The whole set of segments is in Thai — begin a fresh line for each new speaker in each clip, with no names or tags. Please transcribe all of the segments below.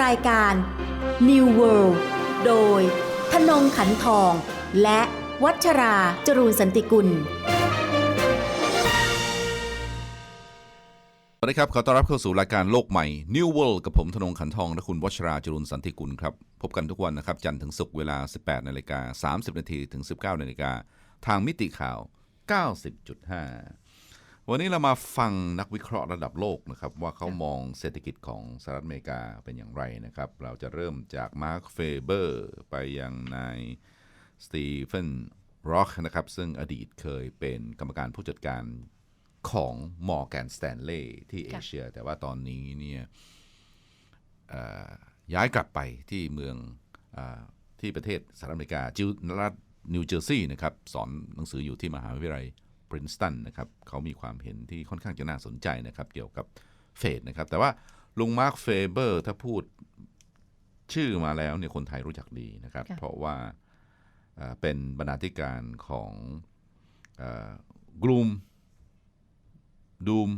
รายการ New World โดยธนงขันทอง และวัชราจรูนสันติกุล
สวัสดีครับ ขอต้อนรับเข้าสู่รายการโลกใหม่ New World กับผมธนงขันทอง และคุณวัชราจรุนสันติกุลครับ พบกันทุกวันนะครับ จันทร์ถึงศุกร์เวลา 18นาฬิกา30นาทีถึง 19นาฬิกาทางมิติข่าว 90.5 วันนี้เรามาฟังนักวิเคราะห์ระดับโลกนะครับว่าเขามองเศรษฐกิจของสหรัฐอเมริกาเป็นอย่างไรนะครับ เราจะเริ่มจากมาร์คเฟเบอร์ไปยังนายสตีเฟนร็อกนะครับซึ่งอดีตเคยเป็นกรรมการผู้จัดการของมอร์แกนสแตนเลย์ที่เอเชีย แต่ว่าตอนนี้เนี่ยเอ่อย้ายกลับไปที่เมืองอาที่ประเทศสหรัฐอเมริกาจิวรัฐนิวเจอร์ซีย์นะครับ สอนหนังสืออยู่ที่มหาวิทยาลัย ปรินสตันนะครับเขามีความเห็นที่ค่อนข้างจะน่าสนใจนะครับเกี่ยวกับเฟดนะครับแต่ว่าลุงมาร์คเฟเบอร์ถ้าพูดชื่อมาแล้วเนี่ยคนไทยรู้จักดีนะครับ
ค่ะ
เพราะว่าเอ่อเป็นบรรณาธิการของกลุ่ม Doom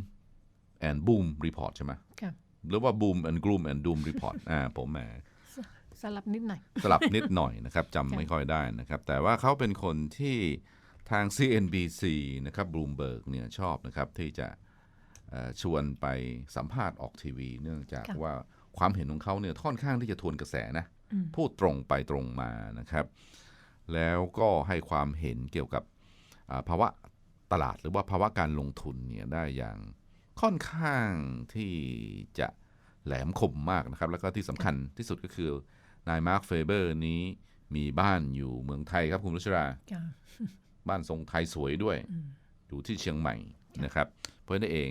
and Boom Report ใช่ไหม
ค่ะ
หรือว่า Boom and Gloom and Doom Report อ่าผมแหม
สลับนิดหน่อย
สลับนิดหน่อยนะครับจำไม่ค่อยได้นะครับ แต่ว่าเขาเป็นคนที่ ทาง CNBC นะครับ Bloomberg เนี่ยชอบนะครับที่จะเอ่อชวนไปสัมภาษณ์ออกทีวี เนื่องจาก
ค่ะ
ว่าความเห็นของเขาเนี่ยค่อนข้างที่จะทวนกระแสนะ
อืม
พูดตรงไปตรงมานะครับ แล้วก็ให้ความเห็นเกี่ยวกับอ่าภาวะตลาดหรือว่าภาวะการลงทุนเนี่ยได้อย่างค่อนข้างที่จะแหลมคมมากนะครับ แล้วก็ที่สำคัญที่สุดก็คือนายมาร์คเฟเบอร์นี้มีบ้านอยู่เมืองไทยครับคุณรุชรา
ค่ะ
บ้านทรงไทยสวยด้วย อยู่ที่เชียงใหม่นะครับ เพราะฉะนั้นเอง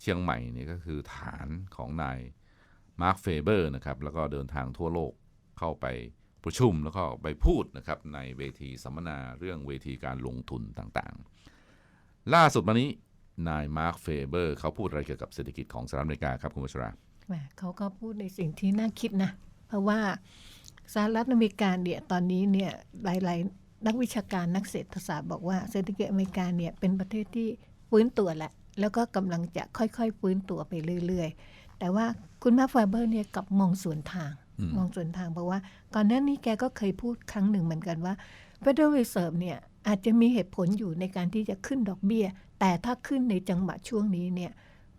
เชียงใหม่เนี่ยก็คือฐานของนายมาร์คเฟเบอร์นะครับแล้วก็เดินทางทั่วโลกเข้าไปประชุมแล้วก็ไปพูดนะครับในเวทีสัมมนาเรื่องเวทีการลงทุนต่างๆ ล่าสุดมานี้นายมาร์คเฟเบอร์เขาพูดอะไรเกี่ยวกับเศรษฐกิจของสหรัฐอเมริกาครับคุณวัชรา
แหมเขาก็พูดในสิ่งที่น่าคิดนะ เพราะว่าสหรัฐอเมริกาเนี่ยตอนนี้เนี่ยหลายๆ นักวิชาการนักเศรษฐศาสตร์บอกว่าเศรษฐกิจอเมริกาเนี่ยเป็นประเทศที่ฟื้นตัวแหละ แล้วก็กำลังจะค่อยๆฟื้นตัวไปเรื่อยๆ แต่ว่าคุณมาร์คไฟเบอร์เนี่ยกลับมองสวนทาง
อืม
มองสวนทางเพราะว่า ก่อนหน้านี้แกก็เคยพูดครั้งหนึ่งเหมือนกันว่า Federal Reserve เนี่ยอาจจะมีเหตุผลอยู่ในการที่จะขึ้นดอกเบี้ย แต่ถ้าขึ้นในจังหวะช่วงนี้เนี่ย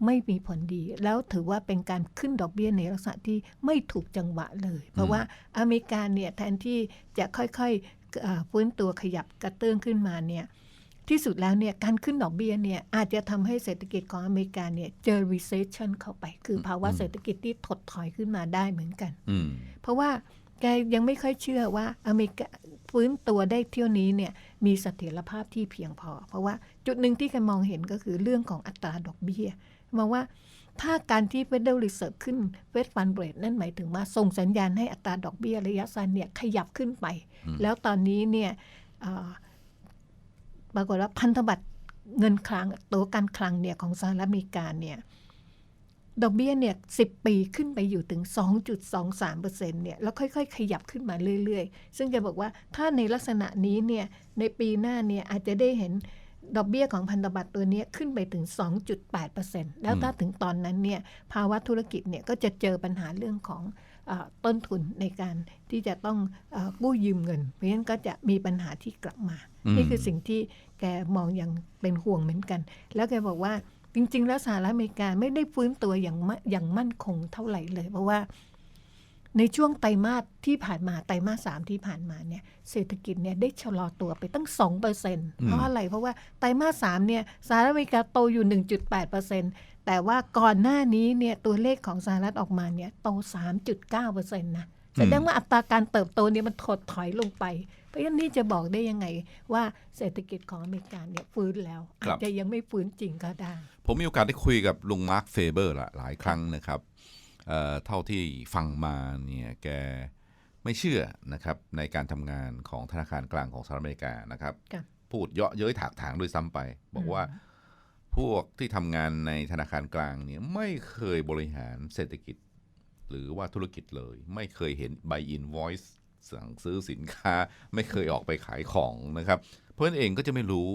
ไม่มีผลดี แล้วถือว่าเป็นการขึ้นดอกเบี้ยในลักษณะที่ไม่ถูกจังหวะเลย เพราะว่าอเมริกาเนี่ยแทนที่จะค่อยๆเอ่อฟื้นตัวขยับกระเตื้องขึ้นมาเนี่ยที่สุดแล้วเนี่ยการขึ้นดอกเบี้ยเนี่ยอาจจะทำให้เศรษฐกิจของอเมริกาเนี่ยเจอ recession เข้าไป คือภาวะเศรษฐกิจที่ถดถอยขึ้นมาได้เหมือนกัน
อืม
เพราะว่าแกยังไม่ค่อยเชื่อว่าอเมริกาฟื้นตัวได้เที่ยวนี้เนี่ยมีเสถียรภาพที่เพียงพอ เพราะว่าจุดหนึ่งที่แกมองเห็นก็คือเรื่องของอัตราดอกเบี้ย มองว่าถ้าการที่ Federal Reserve ขึ้น Fed Fund Rate นั่นหมายถึงว่าส่งสัญญาณให้อัตราดอกเบี้ยระยะสั้นเนี่ยขยับขึ้นไป แล้วตอนนี้เนี่ยเอ่อปรากฏว่าพันธบัตรเงินคลังตัวการคลังเนี่ยของสหรัฐอเมริกาเนี่ยดอกเบี้ยเนี่ยสิปีขึ้นไปอยู่ถึง 2.23%เนี่ยแล้วค่อยๆ ขยับขึ้นมาเรื่อยๆ ซึ่งจะบอกว่าถ้าในลักษณะนี้เนี่ยในปีหน้าเนี่ยอาจจะได้เห็น ดอกเบี้ยของพันธบัตรตัวเนี้ยขึ้นไปถึง 2.8%แล้วถ้าถึงตอนนั้นเนี่ยภาวะธุรกิจเนี่ยก็จะเจอปัญหาเรื่องของเออต้นทุนในการที่จะต้องเออกู้ยืมเงิน เพราะฉะนั้นก็จะมีปัญหาที่กลับมา
อืม
นี่คือสิ่งที่แกมองอย่างเป็นห่วงเหมือนกัน แล้วแกบอกว่าจริง ๆ แล้วสหรัฐอเมริกาไม่ได้ฟื้นตัวอย่างมะอย่างมั่นคงเท่าไหร่เลย เพราะว่า ในช่วงไตรมาสที่ผ่านมาไตรมาสสามที่ผ่านมาเนี่ยเศรษฐกิจเนี่ยได้ชะลอตัวไปตั้งสองเปอร์เซ็นต์เพราะอะไร เพราะว่าไตรมาสสามเนี่ยสหรัฐอเมริกาโตอยู่ 1.8เปอร์เซ็นต์แต่ว่าก่อนหน้านี้เนี่ยตัวเลขของสหรัฐออกมาเนี่ยโต 3.9เปอร์เซ็นต์นะแสดงว่าอัตราการเติบโตเนี่ยมันถดถอยลงไป เพราะฉะนั้นนี่จะบอกได้ยังไงว่าเศรษฐกิจของอเมริกาเนี่ยฟื้นแล้ว
ค
อา
รั
จ
บ
จะยังไม่ฟื้นจริงก็ได้
ผมมีโอกาสได้คุยกับลุงมาร์คเฟเบอร์ละหลายครั้งนะครับ เอ่อเท่าที่ฟังมาเนี่ยแกไม่เชื่อนะครับในการทำงานของธนาคารกลางของสหรัฐอเมริกานะครับ
ค่ะ
พูดเยาะเย้ยถากถางด้วยซ้ำไป บอกว่าพวกที่ทำงานในธนาคารกลางเนี่ยไม่เคยบริหารเศรษฐกิจ หรือว่าธุรกิจเลย ไม่เคยเห็น buy invoice สั่งซื้อสินค้า ไม่เคยออกไปขายของนะครับ เพราะฉะนั้นเองก็จะไม่รู้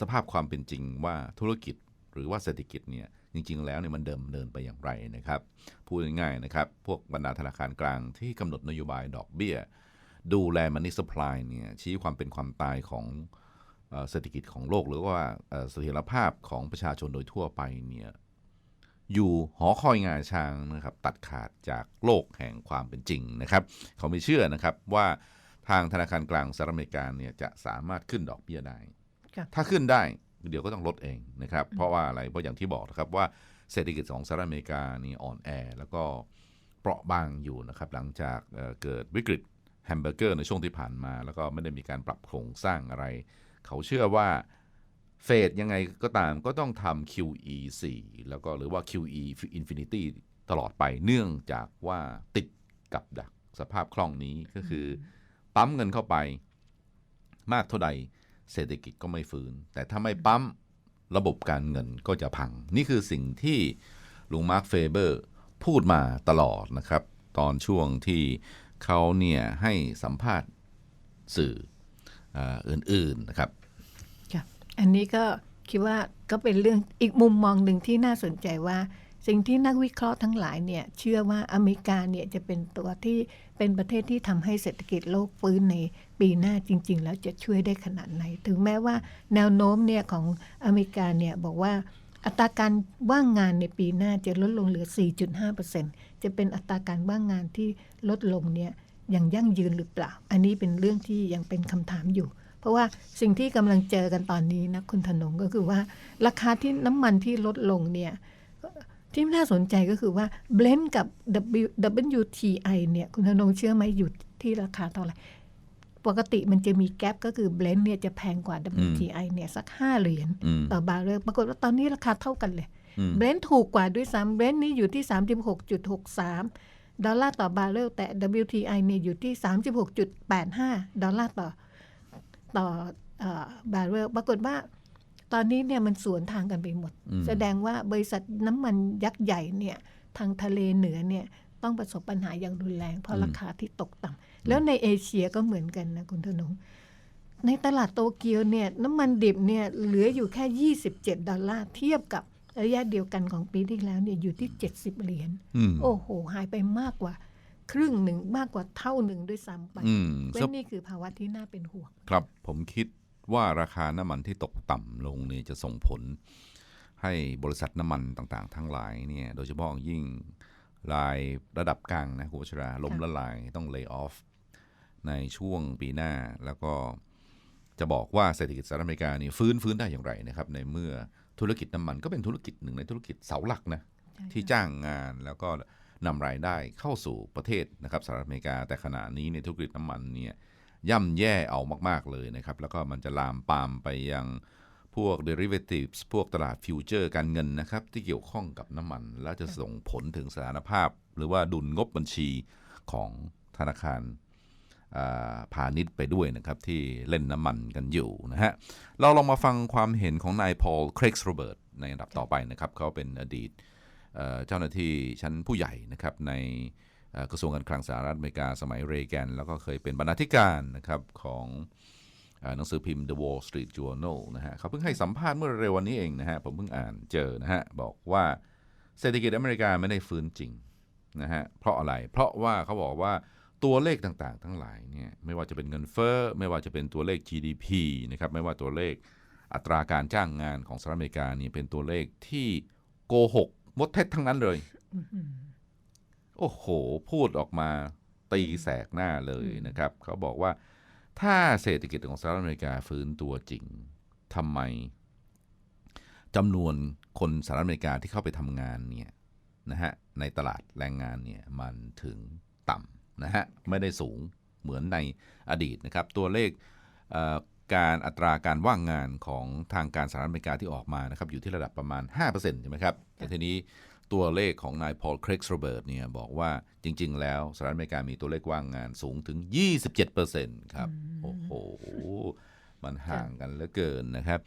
สภาพความเป็นจริงว่าธุรกิจหรือว่าเศรษฐกิจเนี่ย จริง ๆ แล้วเนี่ยมันเดิมเดินไปอย่างไรนะครับพูดง่ายๆนะครับ พวกบรรดาธนาคารกลางที่กำหนดนโยบายดอกเบี้ย ดูแลมันนี่สป라이เนี่ยชี้ความเป็นความตายของเอ่อเศรษฐกิจของโลกหรือว่าเอ่อเสถียรภาพของประชาชนโดยทั่วไปเนี่ยอยู่หอคอยงาช้างนะครับตัดขาดจากโลกแห่งความเป็นจริงนะครับ เขาไม่เชื่อนะครับว่าทางธนาคารกลางสหรัฐอเมริกาเนี่ยจะสามารถขึ้นดอกเบี้ยได้
ครับ
ถ้าขึ้นได้ เดี๋ยวก็ต้องลดเองนะครับ เพราะว่าอะไร เพราะอย่างที่บอกนะครับว่าเศรษฐกิจของสหรัฐอเมริกานี่อ่อนแอ แล้วก็เปราะบางอยู่นะครับ หลังจากเอ่อเกิดวิกฤตแฮมเบอร์เกอร์ในช่วงที่ผ่านมา แล้วก็ไม่ได้มีการปรับโครงสร้างอะไร เขาเชื่อว่าเฟดยังไงก็ตามก็ต้องทำ QE 4แล้วก็หรือว่า QE Infinity ตลอดไปเนื่องจากว่าติดกับดักสภาพคล่องนี้ก็คือ ปั๊มเงินเข้าไปมากเท่าใด เศรษฐกิจก็ไม่ฟื้น แต่ถ้าไม่ปั๊มระบบการเงินก็จะพัง นี่คือสิ่งที่ลุงมาร์คเฟเบอร์พูดมาตลอดนะครับ ตอนช่วงที่เขาเนี่ยให้สัมภาษณ์สื่ออออื่นๆนะครับ
ค่ะอันนี้ก็คิดว่าก็เป็นเรื่องอีกมุมมองหนึ่งที่น่าสนใจว่า สิ่งที่นักวิเคราะห์ทั้งหลายเนี่ยเชื่อว่าอเมริกาเนี่ยจะเป็นตัวที่เป็นประเทศที่ทำให้เศรษฐกิจโลกฟื้นใน ปีหน้าจริง ๆ แล้วจะช่วยได้ขนาดไหน ถึงแม้ว่าแนวโน้มเนี่ยของอเมริกาเนี่ยบอกว่าอัตราการว่างงานในปีหน้าจะลดลงเหลือ 4.5%จะเป็นอัตราการว่างงานที่ลดลงเนี่ยอย่างยั่งยืนหรือเปล่า อันนี้เป็นเรื่องที่ยังเป็นคำถามอยู่ เพราะว่าสิ่งที่กำลังเจอกันตอนนี้นะคุณธนงก็คือว่าราคาที่น้ำมันที่ลดลงเนี่ยที่น่าสนใจก็คือว่าเบลนกับ W WTI เนี่ยคุณธนงเชื่อไหมอยู่ที่ราคาเท่าไหร่ ปกติมันจะมีแกลบก็คือเบลนเนี่ยจะแพงกว่า WTI เนี่ยสัก 5 เหรียญ
อืม
ต่อบาร์เรลปรากฏว่าตอนนี้ราคาเท่ากันเลย
อืม
เบรนท์ถูกกว่าด้วยซ้ำเบรนท์นี่อยู่ที่ 36.63 ดอลลาร์ต่อบาร์เรลแต่ WTI เนี่ยอยู่ที่ 36.85 ดอลลาร์ต่อต่อบาร์เรลปรากฏว่าตอนนี้เนี่ยมันสวนทางกันไปหมด
อืม
แสดงว่าบริษัทน้ำมันยักษ์ใหญ่เนี่ยทางทะเลเหนือเนี่ยต้องประสบปัญหาอย่างรุนแรงเพราะราคาที่ตกต่ำ แล้วในเอเชียก็เหมือนกันนะคุณธนงในตลาดโตเกียวเนี่ยน้ำมันดิบเนี่ยเหลืออยู่แค่ 27 ดอลลาร์เทียบกับระยะเดียวกันของปีที่แล้วเนี่ยอยู่ที่ 70 เหรียญ
อืม
โอ้โห หายไปมากกว่า ครึ่งหนึ่งมากกว่าเท่าหนึ่งด้วยซ้ำไป
อืม
และนี่คือภาวะที่น่าเป็นห่วง
ครับผมคิดว่าราคาน้ำมันที่ตกต่ำลงเนี่ยจะส่งผล ให้บริษัทน้ำมันต่างๆ ทั้งหลายเนี่ยโดยเฉพาะอย่างยิ่ง รายระดับกลางนะคุณวัชราล้มละลายต้องเลิกออฟในช่วงปีหน้าแล้วก็จะบอกว่าเศรษฐกิจสหรัฐอเมริกานี่ฟื้นฟื้นได้อย่างไรนะครับ ในเมื่อธุรกิจน้ำมันก็เป็นธุรกิจหนึ่งในธุรกิจเสาหลักนะที่จ้างงานแล้วก็นำรายได้เข้าสู่ประเทศนะครับสหรัฐอเมริกาแต่ขณะนี้ในยธุรกิจน้ำมันเนี่ยย่ำแย่เอามาก ๆเลยนะครับ แล้วก็มันจะลามปามไปยัง พวก derivatives พวกตลาดฟิวเจอร์การเงินนะครับ ที่เกี่ยวข้องกับน้ำมัน แล้วจะส่งผลถึงสถานภาพ หรือว่าดุลงบบัญชีของธนาคารพาณิชย์ไปด้วยนะครับ ที่เล่นน้ำมันกันอยู่นะฮะ เราลองมาฟังความเห็นของนายพอลเครกส์โรเบิร์ตในอันดับต่อไปนะครับ เขาเป็นอดีตเจ้าหน้าที่ชั้นผู้ใหญ่นะครับในกระทรวงการคลังสหรัฐอเมริกาสมัยเรแกน แล้วก็เคยเป็นบรรณาธิการนะครับของ หนังสือพิมพ์ The Wall Street Journal นะฮะเขาเพิ่งให้สัมภาษณ์เมื่อเร็ววันนี้เองนะฮะผมเพิ่งอ่านเจอนะฮะบอกว่าเศรษฐกิจอเมริกาไม่ได้ฟื้นจริงนะฮะเพราะอะไรเพราะว่าเขาบอกว่าตัวเลขต่างๆ ทั้งหลายเนี่ยไม่ว่าจะเป็นเงินเฟ้อไม่ว่าจะเป็นตัวเลข GDP นะครับไม่ว่าตัวเลขอัตราการจ้างงานของสหรัฐอเมริกาเนี่ยเป็นตัวเลขที่โกหกมดเท็จทั้งนั้นเลยโอ้โห พูดออกมาตีแสกหน้าเลยนะครับ เขาบอกว่า ถ้าเศรษฐกิจของสหรัฐอเมริกาฟื้นตัวจริงทำไมจำนวนคนสหรัฐอเมริกาที่เข้าไปทำงานเนี่ยนะฮะในตลาดแรงงานเนี่ยมันถึงต่ำนะฮะไม่ได้สูงเหมือนในอดีตนะครับ ตัวเลขเการอัตราการว่างงานของทางการสหรัฐอเมริกาที่ออกมานะครับอยู่ที่ระดับประมาณ5%ใช่ไหมครับแต่ทีนี้ ตัวเลขของนายพอลเครกส์โรเบิร์ตเนี่ยบอกว่าจริง ๆ แล้วสหรัฐอเมริกามีตัวเลขว่างงานสูงถึง 27%ครับ โอ้โห มันห่างกันเหลือเกินนะครับ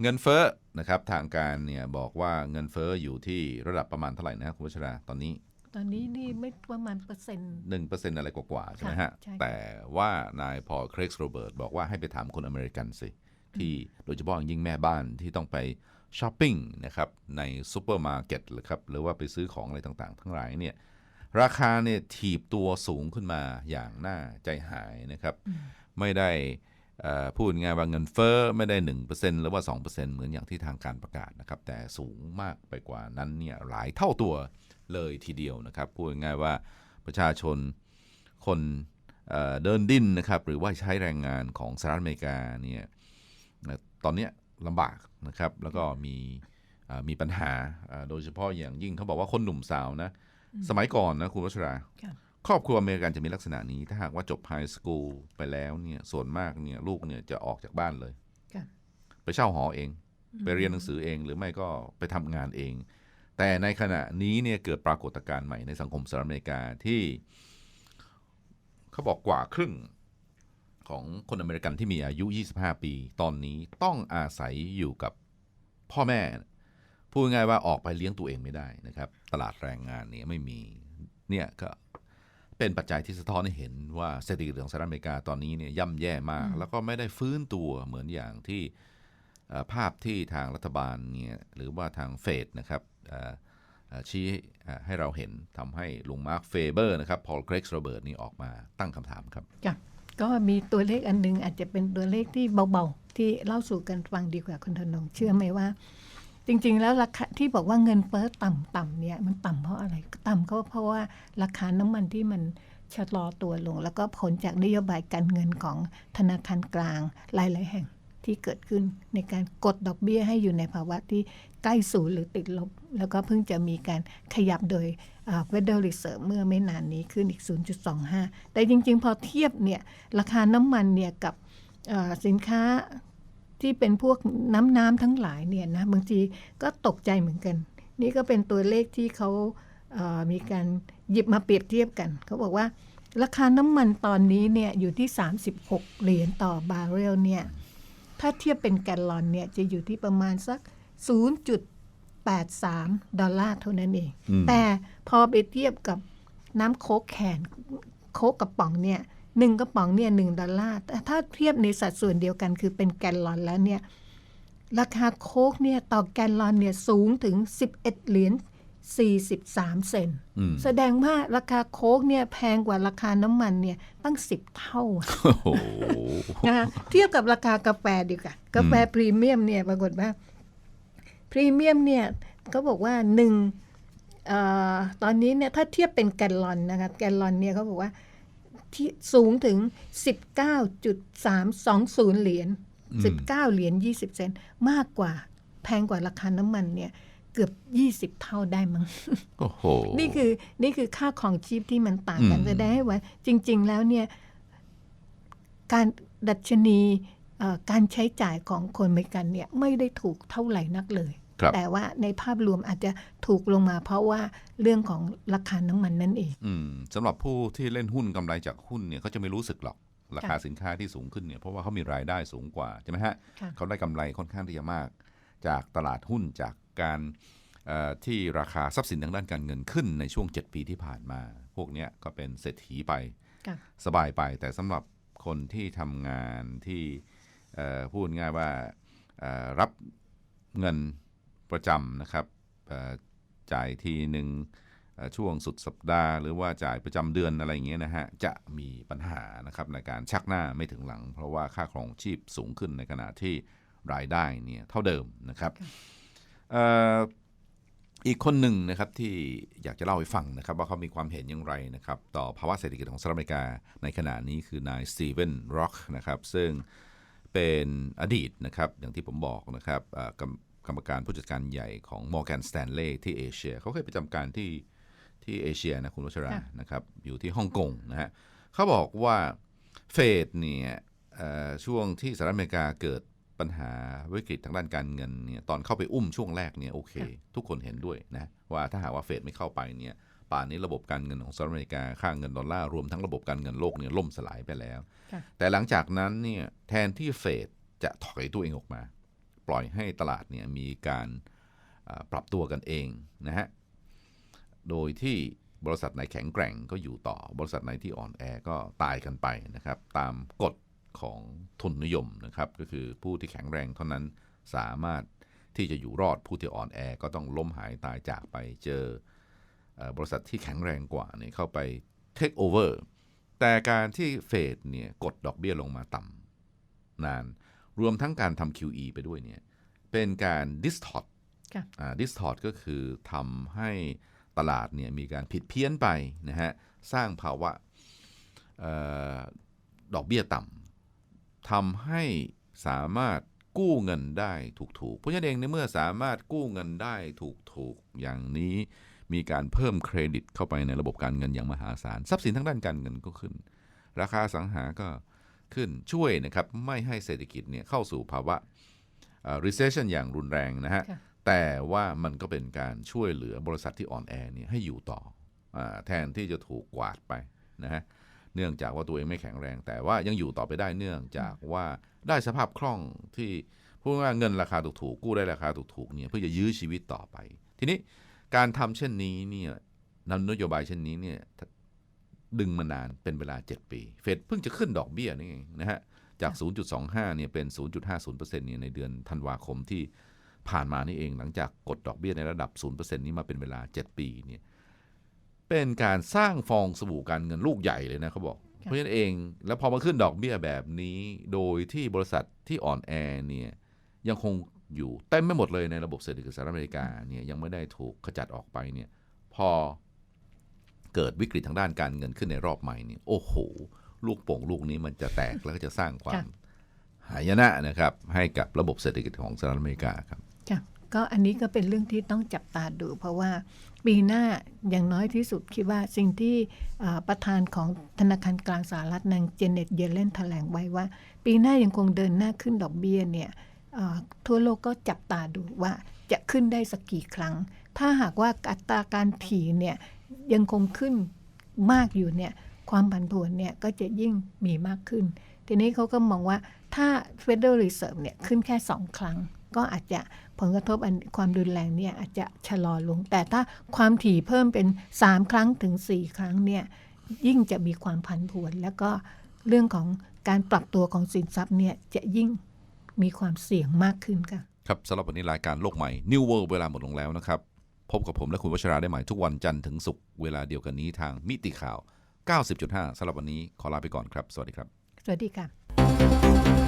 เงินเฟ้อนะครับทางการเนี่ยบอกว่าเงินเฟ้ออยู่ที่ระดับประมาณเท่าไหร่นะคุณวัชราตอนนี้
ตอนนี้นี่ไม่ประมาณเปอร์เซ็นต์
หนึ่งเปอร์เซ็นต์อะไรกว่าๆใช่ไหมฮะ
ใช่ค่ะ
แต่ว่านายพอลเครกส์โรเบิร์ตบอกว่าให้ไปถามคนอเมริกันสิที่โดยเฉพาะอย่างยิ่งแม่บ้านที่ต้องไป ช้อปปิ้งนะครับในซูเปอร์มาร์เก็ตหรือครับหรือว่าไปซื้อของอะไรต่างๆ ทั้งหลายเนี่ยราคาเนี่ยถีบตัวสูงขึ้นมาอย่างน่าใจหายนะครับ ไม่ได้เอ่อพูดง่ายว่าเงินเฟ้อไม่ได้ 1%หรือว่า 2%เหมือนอย่างที่ทางการประกาศนะครับ แต่สูงมากไปกว่านั้นเนี่ยหลายเท่าตัวเลยทีเดียวนะครับ พูดง่ายๆว่าประชาชนคนเอ่อเดินดิ้นนะครับ หรือว่าใช้แรงงานของสหรัฐอเมริกาเนี่ยนะตอนเนี้ย ลำบากนะครับ แล้วก็มีเอ่อมีปัญหาเอ่อโดยเฉพาะอย่างยิ่งเขาบอกว่าคนหนุ่มสาวนะ สมัยก่อนนะคุณวัชรา
ค่ะ
ครอบครัวอเมริกันจะมีลักษณะนี้ ถ้าหากว่าจบไฮสคูลไปแล้วเนี่ยส่วนมากเนี่ยลูกเนี่ยจะออกจากบ้านเลย
ค่ะ
ไปเช่าหอเอง ไปเรียนหนังสือเองหรือไม่ก็ไปทำงานเอง แต่ในขณะนี้เนี่ยเกิดปรากฏการณ์ใหม่ในสังคมสหรัฐอเมริกาที่เขาบอกกว่าครึ่ง ของคนอเมริกันที่มีอายุ 25 ปี ตอนนี้ต้องอาศัยอยู่กับพ่อแม่ พูดง่ายๆว่าออกไปเลี้ยงตัวเองไม่ได้นะครับ ตลาดแรงงานเนี่ยไม่มี เนี่ยก็เป็นปัจจัยที่สะท้อนให้เห็นว่าเศรษฐกิจของสหรัฐอเมริกาตอนนี้เนี่ยย่ำแย่มาก แล้วก็ไม่ได้ฟื้นตัวเหมือนอย่างที่ภาพที่ทางรัฐบาลเนี่ยหรือว่าทางเฟดนะครับชี้ให้เราเห็นทำให้ลุงมาร์คเฟเบอร์นะครับพอลเกรกโรเบิร์ตนี่ออกมาตั้งคำถามครับ
ก็มีตัวเลขอันหนึง อาจจะเป็นตัวเลขที่เบาๆ ที่เล่าสู่กันฟังดีกว่าคุณธนงเชื่อไหมว่า จริงๆ แล้วราคาที่บอกว่าเงินเฟ้อต่ำๆเนี่ยมันต่ำเพราะอะไรต่ำก็เพราะว่าราคาน้ำมันที่มันชะลอตัวลง แล้วก็ผลจากนโยบายการเงินของธนาคารกลางหลายๆแห่ง ที่เกิดขึ้นในการกดดอกเบี้ยให้อยู่ในภาวะที่ใกล้ศูนย์หรือติดลบ แล้วก็เพิ่งจะมีการขยับโดยเอ่อ Federal Reserve เมื่อไม่นานนี้ขึ้นอีก 0.25 แต่จริง ๆ พอเทียบเนี่ยราคาน้ำมันเนี่ยกับสินค้าที่เป็นพวกน้ำน้ำทั้งหลายเนี่ยนะบางทีก็ตกใจเหมือนกัน นี่ก็เป็นตัวเลขที่เขาเอ่อมีการหยิบมาเปรียบเทียบกัน เขาบอกว่าราคาน้ำมันตอนนี้เนี่ยอยู่ที่ 36 เหรียญต่อบาร์เรลเนี่ย ถ้าเทียบเป็นแกลลอนเนี่ยจะอยู่ที่ประมาณสัก 0.83 ดอลลาร์เท่านั้นเอง
อืม
แต่พอไปเทียบกับน้ำโค้กแคนโค้กกระป๋องเนี่ยหนึ่งกระป๋องเนี่ยหนึ่งดอลลาร์แต่ถ้าเทียบในสัดส่วนเดียวกันคือเป็นแกลลอนแล้วเนี่ย ราคาโค้กเนี่ยต่อแกลลอนเนี่ยสูงถึง 11 เหรียญ 43 เซนต์
อืม
แสดงว่าราคาโค้กเนี่ยแพงกว่าราคาน้ำมันเนี่ยตั้ง 10 เท่า
โอ้โห
นะคะเทียบกับราคากาแฟดีกว่ากาแฟพรีเมียมเนี่ยปรากฏว่าพรีเมียมเนี่ยเขาบอกว่าหนึ่งเออตอนนี้เนี่ยถ้าเทียบเป็นแกลลอนนะคะแกลลอนเนี่ยเขาบอกว่าที่สูงถึง 19.320 เหรียญ
อืม
19 เหรียญ20 เซนต์มากกว่าแพงกว่าราคาน้ำมันเนี่ยเกือบ20เท่าได้มั้ง
โอ้โห
นี่คือนี่คือค่าของชีพที่มันต่างกัน
อืม
แสดงให้ว่าจริง ๆ แล้วเนี่ย การดัชนีเอ่อการใช้จ่ายของคนอเมริกันเนี่ย ไม่ได้ถูกเท่าไหร่นักเลย
ครับ
แต่ว่าในภาพรวมอาจจะถูกลงมาเพราะว่าเรื่องของราคาน้ำมันนั่นเอง
อืมสำหรับผู้ที่เล่นหุ้นกำไรจากหุ้นเนี่ยเขาจะไม่รู้สึกหรอกราคาสินค้าที่สูงขึ้นเนี่ยเพราะว่าเขามีรายได้สูงกว่าใช่ไหมฮะ
ค่ะ
เขาได้กำไรค่อนข้างที่จะมาก จากตลาดหุ้นจาก การเอ่อที่ราคาทรัพย์สินทางด้านการเงินขึ้นในช่วง 7 ปีที่ผ่านมา พวกเนี้ยก็เป็นเศรษฐีไป
ค่ะ
สบายไป แต่สำหรับคนที่ทำงานที่เอ่อพูดง่ายว่าเอ่อรับเงินประจำนะครับเอ่อจ่ายทีหนึ่งเอ่อช่วงสุดสัปดาห์ หรือว่าจ่ายประจำเดือนอะไรอย่างเงี้ยนะฮะ จะมีปัญหานะครับในการชักหน้าไม่ถึงหลัง เพราะว่าค่าครองชีพสูงขึ้นในขณะที่รายได้เนี่ยเท่าเดิมนะครับเอ่ออีกคนหนึ่งนะครับที่อยากจะเล่าให้ฟังนะครับ ว่าเขามีความเห็นอย่างไรนะครับ ต่อภาวะเศรษฐกิจของสหรัฐอเมริกาในขณะนี้คือนายสตีเวนร็อกนะครับซึ่งเป็นอดีตนะครับอย่างที่ผมบอกนะครับเอ่อกรรมกรรมการผู้จัดการใหญ่ของ Morgan Stanley ที่เอเชียเขาเคยประจำการที่ที่เอเชียนะคุณวัชรา
ค่ะ
นะครับอยู่ที่ฮ่องกงนะฮะเขาบอกว่าเฟดเนี่ยเอ่อช่วงที่สหรัฐอเมริกาเกิด ปัญหาวิกฤตทางด้านการเงินเนี่ยตอนเข้าไปอุ้มช่วงแรกเนี่ยโอเค ทุกคนเห็นด้วยนะว่าถ้าหากว่าเฟดไม่เข้าไปเนี่ยป่านนี้ระบบการเงินของสหรัฐอเมริกาค่าเงินดอลลาร์รวมทั้งระบบการเงินโลกเนี่ยล่มสลายไปแล้ว
ค่ะ
แต่หลังจากนั้นเนี่ยแทนที่เฟดจะถอยตัวเองออกมา ปล่อยให้ตลาดเนี่ยมีการอ่าปรับตัวกันเองนะฮะโดยที่บริษัทไหนแข็งแกร่งก็อยู่ต่อบริษัทไหนที่อ่อนแอก็ตายกันไปนะครับ ตามกฎ ของทุนนิยมนะครับก็คือผู้ที่แข็งแรงเท่านั้นสามารถที่จะอยู่รอดผู้ที่อ่อนแอก็ต้องล้มหายตายจากไปเจอเอ่อบริษัทที่แข็งแรงกว่าเนี่ยเข้าไปเทคโอเวอร์แต่การที่เฟดเนี่ยกดดอกเบี้ยลงมาต่ำนาน รวมทั้งการทำ QE ไปด้วยเนี่ยเป็นการ distort
ค่ะ
อ่า distort ก็คือทำให้ตลาดเนี่ยมีการผิดเพี้ยนไปนะฮะสร้างภาวะเออดอกเบี้ยต่ำ ทำให้สามารถกู้เงินได้ถูกๆเพราะฉะนั้นเองในเมื่อสามารถกู้เงินได้ถูกๆอย่างนี้ มีการเพิ่มเครดิตเข้าไปในระบบการเงินอย่างมหาศาลทรัพย์สินทางด้านการเงินก็ขึ้น ราคาอสังหาก็ขึ้นช่วยนะครับไม่ให้เศรษฐกิจเนี่ยเข้าสู่ภาวะเอ่อ recession อย่างรุนแรงนะฮะ
ค่ะ
แต่ว่ามันก็เป็นการช่วยเหลือบริษัทที่อ่อนแอเนี่ยให้อยู่ต่ออาแทนที่จะถูกกวาดไปนะฮะ เนื่องจากว่าตัวเองไม่แข็งแรง แต่ว่ายังอยู่ต่อไปได้เนื่องจากว่าได้สภาพคล่องที่พูดว่าเงินราคาถูกๆกู้ได้ราคาถูกๆเนี่ยเพื่อจะยื้อชีวิตต่อไป ทีนี้การทำเช่นนี้เนี่ยนำนโยบายเช่นนี้เนี่ยดึงมานานเป็นเวลา 7 ปี เฟดเพิ่งจะขึ้นดอกเบี้ยนี่เองนะฮะจาก 0.25 เนี่ยเป็น 0.50%เนี่ยในเดือนธันวาคมที่ผ่านมานี่เองหลังจากกดดอกเบี้ยในระดับ 0%นี้มาเป็นเวลา 7 ปีเนี่ย เป็นการสร้างฟองสบู่การเงินลูกใหญ่เลยนะเขาบอก เพราะฉะนั้นเองแล้วพอมาขึ้นดอกเบี้ยแบบนี้ โดยที่บริษัทที่อ่อนแอเนี่ยยังคงอยู่เต็มไม่หมดเลยในระบบเศรษฐกิจสหรัฐอเมริกาเนี่ยยังไม่ได้ถูกขจัดออกไปเนี่ยพอเกิดวิกฤตทางด้านการเงินขึ้นในรอบใหม่เนี่ยโอ้โห ลูกโป่งลูกนี้มันจะแตกแล้วก็จะสร้างความ
ค่ะ
หายนะนะครับ ให้กับระบบเศรษฐกิจของสหรัฐอเมริกาครับ
ค่ะ ก็อันนี้ก็เป็นเรื่องที่ต้องจับตาดู เพราะว่าปีหน้าอย่างน้อยที่สุดคิดว่าสิ่งที่ประธานของธนาคารกลางสหรัฐนางเจเน็ตเยเลนแถลงไว้ว่า ปีหน้ายังคงเดินหน้าขึ้นดอกเบี้ยเนี่ยทั่วโลกก็จับตาดูว่าจะขึ้นได้สักกี่ครั้ง ถ้าหากว่าอัตราการถี่เนี่ยยังคงขึ้นมากอยู่เนี่ยความผันผวนเนี่ยก็จะยิ่งมีมากขึ้น ทีนี้เขาก็มองว่าถ้า Federal Reserve เนี่ยขึ้นแค่ 2 ครั้ง ก็อาจจะผลกระทบอันความรุนแรงเนี่ยอาจจะชะลอลง แต่ถ้าความถี่เพิ่มเป็น 3 ครั้งถึง 4 ครั้งเนี่ยยิ่งจะมีความผันผวน แล้วก็เรื่องของการปรับตัวของสินทรัพย์เนี่ยจะยิ่งมีความเสี่ยงมากขึ้นค่ะ
ครับสำหรับวันนี้รายการโลกใหม่ New World เวลาหมดลงแล้วนะครับ พบกับผมและคุณวัชราได้ใหม่ทุกวันจันทร์ถึงศุกร์เวลาเดียวกันนี้ทางมิติข่าว 90.5สำหรับวันนี้ขอลาไปก่อนครับ สวัสดีครับ
สวัสดีค่ะ